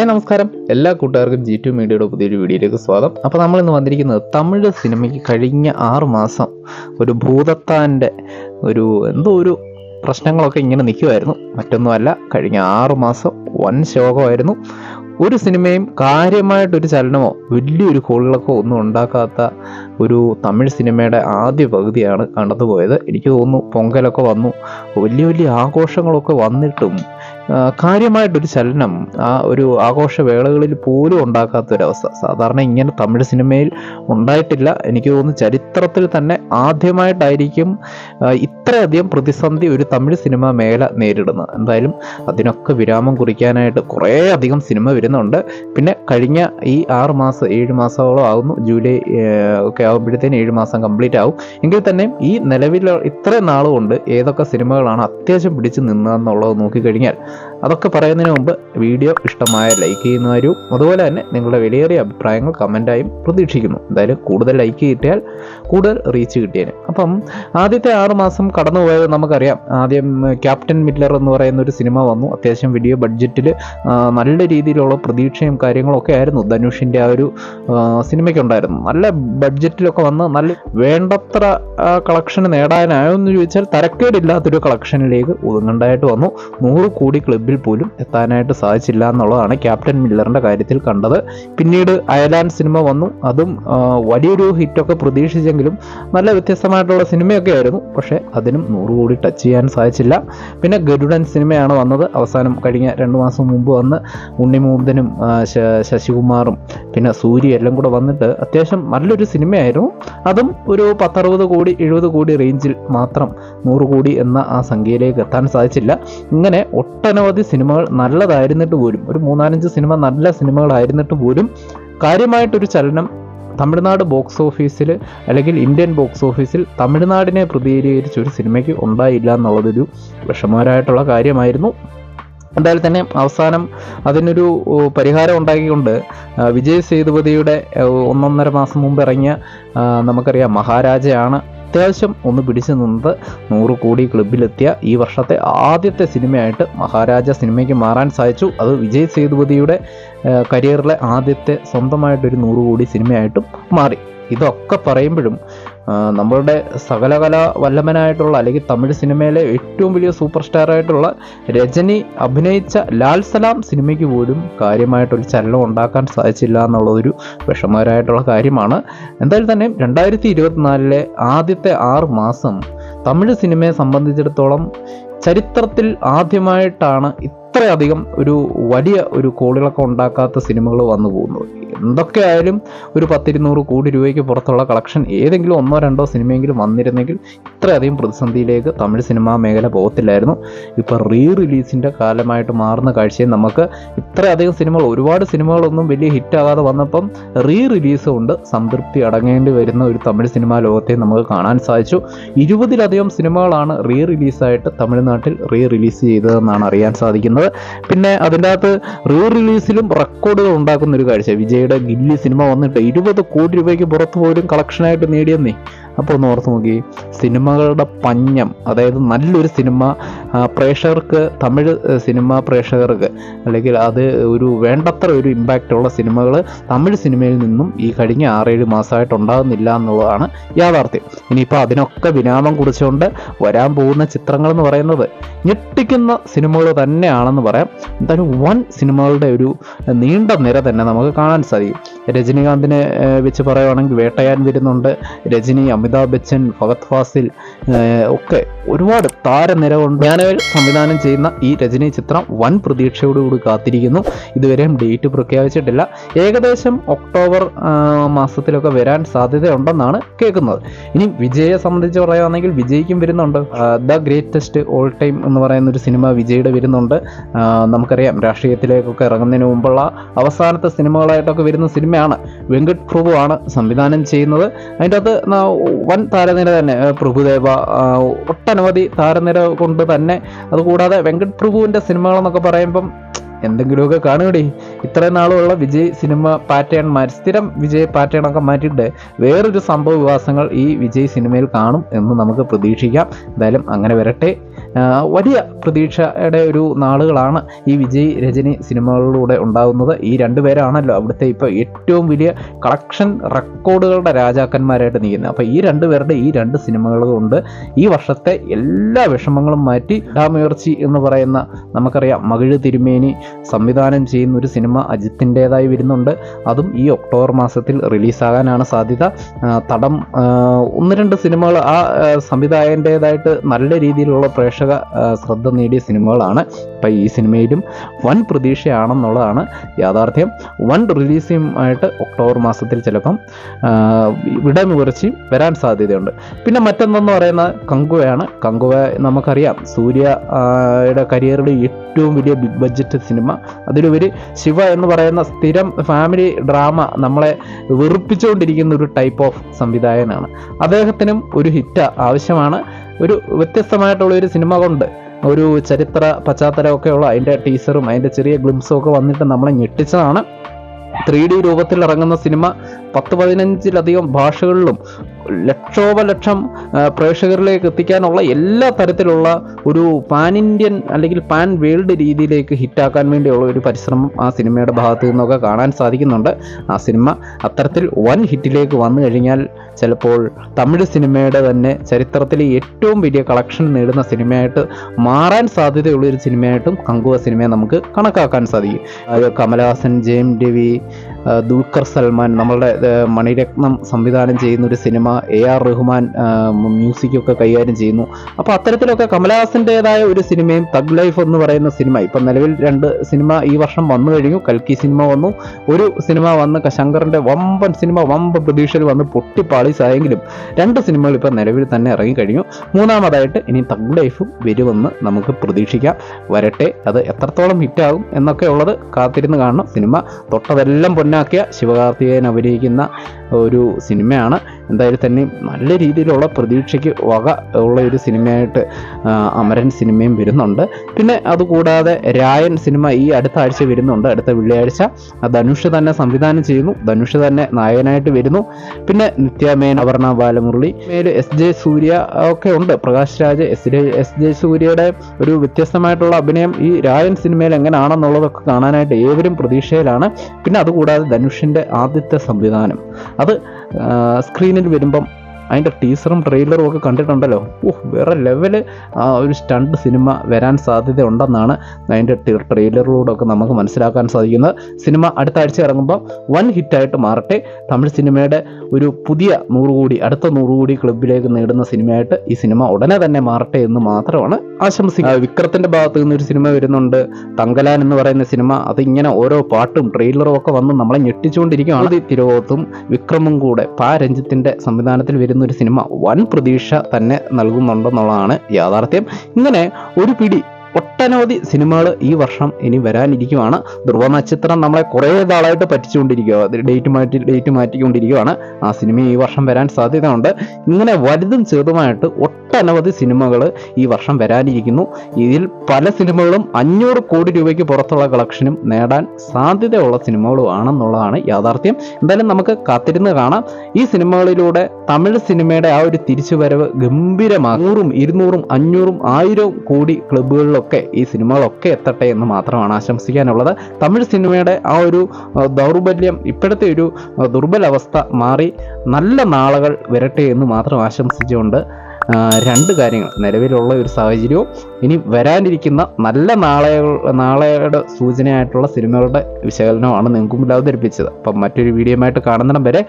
Hi നമസ്കാരം. എല്ലാ കൂട്ടുകാർക്കും ജി ടു മീഡിയയുടെ പുതിയൊരു വീഡിയോയിലേക്ക് സ്വാഗതം. അപ്പോൾ നമ്മൾ ഇന്ന് വന്നിരിക്കുന്നത് തമിഴ് സിനിമയ്ക്ക് കഴിഞ്ഞ ആറ് മാസം ഒരു ഭൂതത്താന്റെ ഒരു എന്തോ ഒരു പ്രശ്നങ്ങളൊക്കെ ഇങ്ങനെ നിൽക്കുമായിരുന്നു മറ്റൊന്നുമല്ല കഴിഞ്ഞ ആറ് മാസം വൻ ശോകമായിരുന്നു. ഒരു സിനിമയും കാര്യമായിട്ടൊരു ചലനമോ വലിയൊരു കോളിളക്കോ ഒന്നും ഉണ്ടാക്കാത്ത ഒരു തമിഴ് സിനിമയുടെ ആദ്യ പകുതിയാണ് കണ്ടതുപോയത് എനിക്ക് തോന്നുന്നു പൊങ്കലൊക്കെ വന്നു. വലിയ വലിയ ആഘോഷങ്ങളൊക്കെ വന്നിട്ടും കാര്യമായിട്ടൊരു ചലനം ആ ഒരു ആഘോഷ ആഘോഷവേളകളിൽ പോലും ഉണ്ടാക്കാത്തൊരവസ്ഥ. സാധാരണ ഇങ്ങനെ തമിഴ് സിനിമയിൽ ഉണ്ടായിട്ടില്ല. എനിക്ക് തോന്നുന്നു ചരിത്രത്തിൽ തന്നെ ആദ്യമായിട്ടായിരിക്കും ഇത്രയധികം പ്രതിസന്ധി ഒരു തമിഴ് സിനിമ മേല നേരിടുന്നത്. എന്തായാലും അതിനൊക്കെ വിരാമം കുറിക്കാനായിട്ട് കുറേ അധികം സിനിമ വരുന്നുണ്ട്. പിന്നെ കഴിഞ്ഞ ഈ ആറ് മാസം ഏഴ് മാസത്തോളം ആകുന്നു. ജൂലൈ ഒക്കെ ആകുമ്പോഴത്തേന് ഏഴ് മാസം കംപ്ലീറ്റ് ആവും. എങ്കിൽ തന്നെ ഈ നിലവിൽ ഇത്രയും നാളുകൊണ്ട് ഏതൊക്കെ സിനിമകളാണ് അത്യാവശ്യം പിടിച്ചു നിന്നതെന്നുള്ളത് നോക്കിക്കഴിഞ്ഞാൽ അതൊക്കെ പറയുന്നതിന് മുമ്പ് വീഡിയോ ഇഷ്ടമായ ലൈക്ക് ചെയ്യുന്നവരും അതുപോലെ തന്നെ നിങ്ങളുടെ വിലയേറിയ അഭിപ്രായങ്ങൾ കമന്റായും പ്രതീക്ഷിക്കുന്നു. എന്തായാലും കൂടുതൽ ലൈക്ക് കിട്ടിയാൽ കൂടുതൽ റീച്ച് കിട്ടിയേനെ. അപ്പം ആദ്യത്തെ ആറ് മാസം കടന്നുപോയത് നമുക്കറിയാം. ആദ്യം ക്യാപ്റ്റൻ മില്ലർ എന്ന് പറയുന്ന ഒരു സിനിമ വന്നു. അത്യാവശ്യം വലിയ ബഡ്ജറ്റിൽ നല്ല രീതിയിലുള്ള പ്രതീക്ഷയും കാര്യങ്ങളൊക്കെ ആയിരുന്നു ധനുഷിന്റെ ആ ഒരു സിനിമയ്ക്കുണ്ടായിരുന്നു നല്ല ബഡ്ജറ്റിലൊക്കെ വന്ന് നല്ല വേണ്ടത്ര കളക്ഷൻ നേടാനായോ എന്ന് ചോദിച്ചാൽ തരക്കേടില്ലാത്തൊരു കളക്ഷനിലേക്ക് ഒതുങ്ങണ്ടായിട്ട് വന്നു. നൂറ് കോടി ക്ലബിൽ പോലും എത്താനായിട്ട് സാധിച്ചില്ല എന്നുള്ളതാണ് ക്യാപ്റ്റൻ മില്ലറിന്റെ കാര്യത്തിൽ കണ്ടത്. പിന്നീട് അയലാൻ സിനിമ വന്നു. അതും വലിയൊരു ഹിറ്റൊക്കെ പ്രതീക്ഷിച്ചെങ്കിലും നല്ല വ്യത്യസ്തമായിട്ടുള്ള സിനിമയൊക്കെ ആയിരുന്നു. പക്ഷേ അതിനും നൂറ് കോടി ടച്ച് ചെയ്യാൻ സാധിച്ചില്ല. പിന്നെ ഗരുഡൻ സിനിമയാണ് വന്നത്. അവസാനം കഴിഞ്ഞ രണ്ട് മാസം മുമ്പ് വന്ന് ശ- ശശികുമാറും പിന്നെ സൂര്യ എല്ലാം കൂടെ വന്നിട്ട് അത്യാവശ്യം നല്ലൊരു സിനിമയായിരുന്നു. അതും ഒരു പത്തറുപത് കോടി എഴുപത് കോടി റേഞ്ചിൽ മാത്രം നൂറ് കോടി എന്ന ആ സംഖ്യയിലേക്ക് എത്താൻ സാധിച്ചില്ല. ഇങ്ങനെ ഒട്ടനവധി സിനിമകൾ നല്ലതായിരുന്നിട്ട് പോലും ഒരു മൂന്നാലഞ്ച് സിനിമ നല്ല സിനിമകളായിരുന്നിട്ട് പോലും കാര്യമായിട്ടൊരു ചലനം തമിഴ്നാട് ബോക്സ് ഓഫീസിൽ അല്ലെങ്കിൽ ഇന്ത്യൻ ബോക്സ് ഓഫീസിൽ തമിഴ്നാടിനെ പ്രതികരിച്ച് ഒരു സിനിമയ്ക്ക് ഉണ്ടായില്ല എന്നുള്ളതൊരു വിഷമകരമായിട്ടുള്ള കാര്യമായിരുന്നു. എന്തായാലും തന്നെ അവസാനം അതിനൊരു പരിഹാരം ഉണ്ടാക്കിക്കൊണ്ട് വിജയ് സേതുപതിയുടെ ഒന്നൊന്നര മാസം മുമ്പ് ഇറങ്ങിയ നമുക്കറിയാം മഹാരാജയാണ് അത്യാവശ്യം ഒന്ന് പിടിച്ചു നിന്നത് നൂറ് കോടി ക്ലബിലെത്തിയ ഈ വർഷത്തെ ആദ്യത്തെ സിനിമയായിട്ട് മഹാരാജ സിനിമയ്ക്ക് മാറാൻ സാധിച്ചു. അത് വിജയ് സേതുപതിയുടെ കരിയറിലെ ആദ്യത്തെ സ്വന്തമായിട്ടൊരു നൂറ് കോടി സിനിമയായിട്ടും മാറി. ഇതൊക്കെ പറയുമ്പോഴും നമ്മളുടെ സകലകല വല്ലഭനായിട്ടുള്ള അല്ലെങ്കിൽ തമിഴ് സിനിമയിലെ ഏറ്റവും വലിയ സൂപ്പർ സ്റ്റാർ ആയിട്ടുള്ള രജനി അഭിനയിച്ച ലാൽ സലാം സിനിമയ്ക്ക് പോലും കാര്യമായിട്ടൊരു ചലനം ഉണ്ടാക്കാൻ സാധിച്ചില്ല എന്നുള്ളതൊരു വിഷമകരമായിട്ടുള്ള കാര്യമാണ്. എന്തായാലും തന്നെ രണ്ടായിരത്തി ഇരുപത്തിനാലിലെ ആദ്യത്തെ ആറ് മാസം തമിഴ് സിനിമയെ സംബന്ധിച്ചിടത്തോളം ചരിത്രത്തിൽ ആദ്യമായിട്ടാണ് ഇത്രയധികം ഒരു വലിയ ഒരു കോളുകളൊക്കെ ഉണ്ടാക്കാത്ത സിനിമകൾ വന്നു പോകുന്നത്. എന്തൊക്കെയായാലും ഒരു പത്തിരുന്നൂറ് കോടി രൂപയ്ക്ക് പുറത്തുള്ള കളക്ഷൻ ഏതെങ്കിലും ഒന്നോ രണ്ടോ സിനിമയെങ്കിലും വന്നിരുന്നെങ്കിൽ ഇത്രയധികം പ്രതിസന്ധിയിലേക്ക് തമിഴ് സിനിമാ മേഖല പോകത്തില്ലായിരുന്നു. ഇപ്പോൾ റീ റിലീസിന്റെ കാലമായിട്ട് മാറുന്ന കാഴ്ചയെ നമുക്ക് ഇത്രയധികം സിനിമകൾ ഒരുപാട് സിനിമകളൊന്നും വലിയ ഹിറ്റാകാതെ വന്നപ്പം റീ റിലീസ് കൊണ്ട് സംതൃപ്തി അടങ്ങേണ്ടി വരുന്ന ഒരു തമിഴ് സിനിമാ ലോകത്തെ നമുക്ക് കാണാൻ സാധിച്ചു. ഇരുപതിലധികം സിനിമകളാണ് റീ റിലീസായിട്ട് തമിഴ്നാട്ടിൽ റീ റിലീസ് ചെയ്തതെന്നാണ് അറിയാൻ സാധിക്കുന്നത്. പിന്നെ അതിന്റെ അകത്ത് റീ റിലീസിലും റെക്കോർഡുകൾ ഉണ്ടാക്കുന്ന ഒരു കാഴ്ച വിജയുടെ ഗില്ലി സിനിമ വന്നിട്ട് ഇരുപത് കോടി രൂപയ്ക്ക് പുറത്തു പോലും കളക്ഷനായിട്ട് നേടിയെന്നേ. അപ്പോൾ ഒന്ന് ഓർത്ത് നോക്കി സിനിമകളുടെ പഞ്ഞം അതായത് നല്ലൊരു സിനിമ പ്രേക്ഷകർക്ക് തമിഴ് സിനിമ പ്രേക്ഷകർക്ക് അല്ലെങ്കിൽ അത് ഒരു വേണ്ടത്ര ഒരു ഇമ്പാക്റ്റ് ഉള്ള സിനിമകൾ തമിഴ് സിനിമയിൽ നിന്നും ഈ കഴിഞ്ഞ ആറേഴ് മാസമായിട്ട് ഉണ്ടാകുന്നില്ല എന്നുള്ളതാണ് യാഥാർത്ഥ്യം. ഇനിയിപ്പോൾ അതിനൊക്കെ വിനാമം കുറിച്ചുകൊണ്ട് വരാൻ പോകുന്ന ചിത്രങ്ങൾ എന്ന് പറയുന്നത് ഞെട്ടിക്കുന്ന സിനിമകൾ തന്നെയാണെന്ന് പറയാം. എന്തായാലും വൻ സിനിമകളുടെ ഒരു നീണ്ട നിര തന്നെ നമുക്ക് കാണാൻ സാധിക്കും. രജനീകാന്തിനെ വെച്ച് പറയുവാണെങ്കിൽ വേട്ടയാൻ വരുന്നുണ്ട്. രജനി അമിതാഭ് ബച്ചൻ ഭഗത് ഫാസിൽ ഒക്കെ ഒരുപാട് താരനിര കൊണ്ട് ഞാനവർ സംവിധാനം ചെയ്യുന്ന ഈ രജനി ചിത്രം വൻ പ്രതീക്ഷയോടുകൂടി കാത്തിരിക്കുന്നു. ഇതുവരെയും ഡേറ്റ് പ്രഖ്യാപിച്ചിട്ടില്ല. ഏകദേശം ഒക്ടോബർ മാസത്തിലൊക്കെ വരാൻ സാധ്യതയുണ്ടെന്നാണ് കേൾക്കുന്നത്. ഇനി വിജയെ സംബന്ധിച്ച് പറയുകയാണെങ്കിൽ വിജയ്ക്കും വരുന്നുണ്ട്. ദ ഗ്രേറ്റസ്റ്റ് ഓൾ ടൈം എന്ന് പറയുന്ന ഒരു സിനിമ വിജയുടെ വരുന്നുണ്ട്. നമുക്കറിയാം രാഷ്ട്രീയത്തിലേക്കൊക്കെ ഇറങ്ങുന്നതിന് മുമ്പുള്ള അവസാനത്തെ സിനിമകളായിട്ടൊക്കെ വരുന്ന സിനിമയാണ് വെങ്കട് പ്രഭു ആണ് സംവിധാനം ചെയ്യുന്നത്. അതിന്റെ അകത്ത് വൻ താരനിര തന്നെ പ്രഭുദേവ ഒട്ടനവധി താരനിര കൊണ്ട് തന്നെ. അതുകൂടാതെ വെങ്കട് പ്രഭുവിന്റെ സിനിമകളെന്നൊക്കെ പറയുമ്പം എന്തെങ്കിലുമൊക്കെ കാണുകടി. ഇത്രയും നാളുള്ള വിജയ് സിനിമ പാറ്റേൺ മാറ്റി സ്ഥിരം വിജയ് പാറ്റേൺ ഒക്കെ മാറ്റിയിട്ട് വേറൊരു സംഭവ വികാസങ്ങൾ ഈ വിജയ് സിനിമയിൽ കാണും എന്ന് നമുക്ക് പ്രതീക്ഷിക്കാം. എന്തായാലും അങ്ങനെ വരട്ടെ. വലിയ പ്രതീക്ഷയുടെ ഒരു നാളുകളാണ് ഈ വിജയ് രജനി സിനിമകളിലൂടെ ഉണ്ടാകുന്നത്. ഈ രണ്ടുപേരാണല്ലോ അവിടുത്തെ ഇപ്പോൾ ഏറ്റവും വലിയ കളക്ഷൻ റെക്കോർഡുകളുടെ രാജാക്കന്മാരായിട്ട് നീങ്ങുന്നത് അപ്പോൾ ഈ രണ്ടുപേരുടെ ഈ രണ്ട് സിനിമകൾ കൊണ്ട് ഈ വർഷത്തെ എല്ലാ വിഷമങ്ങളും മാറ്റി ഡാമുയർച്ചി എന്ന് പറയുന്ന നമുക്കറിയാം മകിഴ് തിരുമേനി സംവിധാനം ചെയ്യുന്ന ഒരു സിനിമ അജിത്തിന്റേതായി വരുന്നുണ്ട്. അതും ഈ ഒക്ടോബർ മാസത്തിൽ റിലീസാകാനാണ് സാധ്യത. തടം ഒന്ന് രണ്ട് സിനിമകൾ ആ സംവിധായകന്റേതായിട്ട് നല്ല രീതിയിലുള്ള പ്രേക്ഷക ശ്രദ്ധ നേടിയ സിനിമകളാണ്. അപ്പം ഈ സിനിമയിലും വൻ പ്രതീക്ഷയാണെന്നുള്ളതാണ് യാഥാർത്ഥ്യം. വൺ റിലീസുമായിട്ട് ഒക്ടോബർ മാസത്തിൽ ചിലപ്പം ആ, കുറച്ച് വരാൻ സാധ്യതയുണ്ട്. പിന്നെ മറ്റൊന്നെന്ന് പറയുന്ന കങ്കുവയാണ്. കങ്കുവ നമുക്കറിയാം. സൂര്യയുടെ യുടെ കരിയറിലെ ഏറ്റവും വലിയ ബിഗ് ബഡ്ജറ്റ് സിനിമ. അതിലുപരി ശിവ എന്ന് പറയുന്ന സ്ഥിരം ഫാമിലി ഡ്രാമ നമ്മളെ വെറുപ്പിച്ചുകൊണ്ടിരിക്കുന്ന ഒരു ടൈപ്പ് ഓഫ് സംവിധായകനാണ്. അദ്ദേഹത്തിനും ഒരു ഹിറ്റ് ആവശ്യമാണ്. ഒരു വ്യത്യസ്തമായിട്ടുള്ള ഒരു സിനിമ കൊണ്ട് ഒരു ചരിത്ര പശ്ചാത്തലമൊക്കെ ഉള്ള അതിന്റെ ടീസറും അതിന്റെ ചെറിയ ഗ്ലിംസും ഒക്കെ വന്നിട്ട് നമ്മളെ ഞെട്ടിച്ചതാണ്. ത്രീ ഡി രൂപത്തിൽ ഇറങ്ങുന്ന സിനിമ പത്ത് പതിനഞ്ചിലധികം ഭാഷകളിലും ലക്ഷോപലക്ഷം പ്രേക്ഷകരിലേക്ക് എത്തിക്കാനുള്ള എല്ലാ തരത്തിലുള്ള ഒരു പാൻ ഇന്ത്യൻ അല്ലെങ്കിൽ പാൻ വേൾഡ് രീതിയിലേക്ക് ഹിറ്റാക്കാൻ വേണ്ടിയുള്ള ഒരു പരിശ്രമം ആ സിനിമയുടെ ഭാഗത്തു നിന്നൊക്കെ കാണാൻ സാധിക്കുന്നുണ്ട്. ആ സിനിമ അത്തരത്തിൽ വൻ ഹിറ്റിലേക്ക് വന്നു കഴിഞ്ഞാൽ ചിലപ്പോൾ തമിഴ് സിനിമയുടെ തന്നെ ചരിത്രത്തിലെ ഏറ്റവും വലിയ കളക്ഷൻ നേടുന്ന സിനിമയായിട്ട് മാറാൻ സാധ്യതയുള്ള ഒരു സിനിമയായിട്ടും കങ്കുവ സിനിമയെ നമുക്ക് കണക്കാക്കാൻ സാധിക്കും. കമലഹാസൻ ജെയിം രവി ദുൽഖർ സൽമാൻ നമ്മളുടെ മണിരത്നം സംവിധാനം ചെയ്യുന്ന ഒരു സിനിമ എ ആർ റഹ്മാൻ മ്യൂസിക്കൊക്കെ കൈകാര്യം ചെയ്യുന്നു. അപ്പോൾ അത്തരത്തിലൊക്കെ കമലഹാസന്റെതായ ഒരു സിനിമയും തഗ് ലൈഫ് എന്ന് പറയുന്ന സിനിമ ഇപ്പം നിലവിൽ രണ്ട് സിനിമ ഈ വർഷം വന്നു കഴിഞ്ഞു കൽക്കി സിനിമ വന്നു. ഒരു സിനിമ വന്ന് ശങ്കറിന്റെ വമ്പൻ സിനിമ വമ്പൻ പ്രതീക്ഷയിൽ വന്ന് പൊട്ടിപ്പാളിസായെങ്കിലും രണ്ട് സിനിമകൾ ഇപ്പം നിലവിൽ തന്നെ ഇറങ്ങിക്കഴിഞ്ഞു മൂന്നാമതായിട്ട് ഇനി തഗ് ലൈഫും വരുമെന്ന് നമുക്ക് പ്രതീക്ഷിക്കാം. വരട്ടെ അത് എത്രത്തോളം ഹിറ്റാകും എന്നൊക്കെ ഉള്ളത് കാത്തിരുന്ന് കാണണം സിനിമ. തൊട്ടതെല്ലാം പൊന്നാക്കിയ ശിവകാർത്തികേയൻ അഭിനയിക്കുന്ന ഒരു സിനിമയാണ്. എന്തായാലും തന്നെ നല്ല രീതിയിലുള്ള പ്രതീക്ഷയ്ക്ക് വക ഉള്ള ഒരു സിനിമയായിട്ട് അമരൻ സിനിമയും വരുന്നുണ്ട്. പിന്നെ അതുകൂടാതെ രായൻ സിനിമ ഈ അടുത്ത ആഴ്ച വരുന്നുണ്ട്. അടുത്ത വെള്ളിയാഴ്ച ധനുഷ് തന്നെ സംവിധാനം ചെയ്യുന്നു. ധനുഷ് തന്നെ നായകനായിട്ട് വരുന്നു. പിന്നെ നിത്യമേൻ അപർണ ബാലമുരളി മേൽ എസ് ജെ സൂര്യ ഒക്കെ ഉണ്ട്. Prakash Raj S J S J സൂര്യയുടെ ഒരു വ്യത്യസ്തമായിട്ടുള്ള അഭിനയം ഈ രായൻ സിനിമയിൽ എങ്ങനെയാണെന്നുള്ളതൊക്കെ കാണാനായിട്ട് ഏവരും പ്രതീക്ഷയിലാണ്. പിന്നെ അതുകൂടാതെ ധനുഷിന്റെ ആദ്യത്തെ സംവിധാനം. അത് സ്ക്രീനിൽ വരുമ്പം അതിന്റെ ടീസറും ട്രെയിലറും ഒക്കെ കണ്ടിട്ടുണ്ടല്ലോ. ഓഹ് വേറെ ലെവൽ ആ ഒരു സ്റ്റണ്ട് സിനിമ വരാൻ സാധ്യത ഉണ്ടെന്നാണ് അതിന്റെ ട്രെയിലറിലൂടെ ഒക്കെ നമുക്ക് മനസ്സിലാക്കാൻ സാധിക്കുന്നത്. സിനിമ അടുത്ത ആഴ്ച ഇറങ്ങുമ്പോൾ വൻ ഹിറ്റായിട്ട് മാറട്ടെ. തമിഴ് സിനിമയുടെ ഒരു പുതിയ നൂറ് കോടി അടുത്ത നൂറ് കോടി ക്ലബിലേക്ക് നേടുന്ന സിനിമയായിട്ട് ഈ സിനിമ ഉടനെ തന്നെ മാറട്ടെ എന്ന് മാത്രമാണ് ആശംസിക്കുക. വിക്രത്തിന്റെ ഭാഗത്ത് നിന്ന് ഒരു സിനിമ വരുന്നുണ്ട്. തങ്കലാൻ എന്ന് പറയുന്ന സിനിമ അതിങ്ങനെ ഓരോ പാട്ടും ട്രെയിലറും ഒക്കെ വന്ന് നമ്മളെ ഞെട്ടിച്ചുകൊണ്ടിരിക്കുകയാണ്. തിരുവോത്തും വിക്രമും കൂടെ പാ രഞ്ജിത്തിന്റെ സംവിധാനത്തിൽ വരുന്ന ഒരു സിനിമ വൻ പ്രതീക്ഷ തന്നെ നൽകുന്നുണ്ടെന്നുള്ളതാണ് യാഥാർത്ഥ്യം. ഇങ്ങനെ ഒരു പിടി ഒട്ടനവധി സിനിമകൾ ഈ വർഷം ഇനി വരാനിരിക്കുവാണ്. ധ്രുവ നക്ഷത്രം നമ്മളെ കുറേ നാളായിട്ട് പറ്റിച്ചുകൊണ്ടിരിക്കുക ഡേറ്റ് മാറ്റി ഡേറ്റ് മാറ്റിക്കൊണ്ടിരിക്കുകയാണ്. ആ സിനിമ ഈ വർഷം വരാൻ സാധ്യതയുണ്ട്. ഇങ്ങനെ വലുതും ചെറുതുമായിട്ട് ഒട്ടനവധി സിനിമകൾ ഈ വർഷം വരാനിരിക്കുന്നു. ഇതിൽ പല സിനിമകളും അഞ്ഞൂറ് കോടി രൂപയ്ക്ക് പുറത്തുള്ള കളക്ഷനും നേടാൻ സാധ്യതയുള്ള സിനിമകളും ആണെന്നുള്ളതാണ് യാഥാർത്ഥ്യം. എന്തായാലും നമുക്ക് കാത്തിരുന്ന് കാണാം. ഈ സിനിമകളിലൂടെ തമിഴ് സിനിമയുടെ ആ ഒരു തിരിച്ചുവരവ് ഗംഭീരമാകും നൂറും ഇരുന്നൂറും അഞ്ഞൂറും ആയിരവും കോടി ക്ലബ്ബുകളിലൊക്കെ ഈ സിനിമകളൊക്കെ എത്തട്ടെ എന്ന് മാത്രമാണ് ആശംസിക്കാനുള്ളത്. തമിഴ് സിനിമയുടെ ആ ഒരു ദൗർബല്യം ഇപ്പോഴത്തെ ഒരു ദുർബലാവസ്ഥ മാറി നല്ല നാളുകൾ വരട്ടെ എന്ന് മാത്രം ആശംസിച്ചുകൊണ്ട് രണ്ട് കാര്യങ്ങൾ. നിലവിലുള്ള ഒരു സാഹചര്യവും ഇനി വരാനിരിക്കുന്ന നല്ല നാളെകൾ നാളെയുടെ സൂചനയായിട്ടുള്ള സിനിമകളുടെ വിശകലനമാണ് നിങ്ങൾക്ക് മുന്നിൽ അവതരിപ്പിച്ചത്. അപ്പം മറ്റൊരു വീഡിയോയുമായിട്ട് കാണുന്നിടം വരെ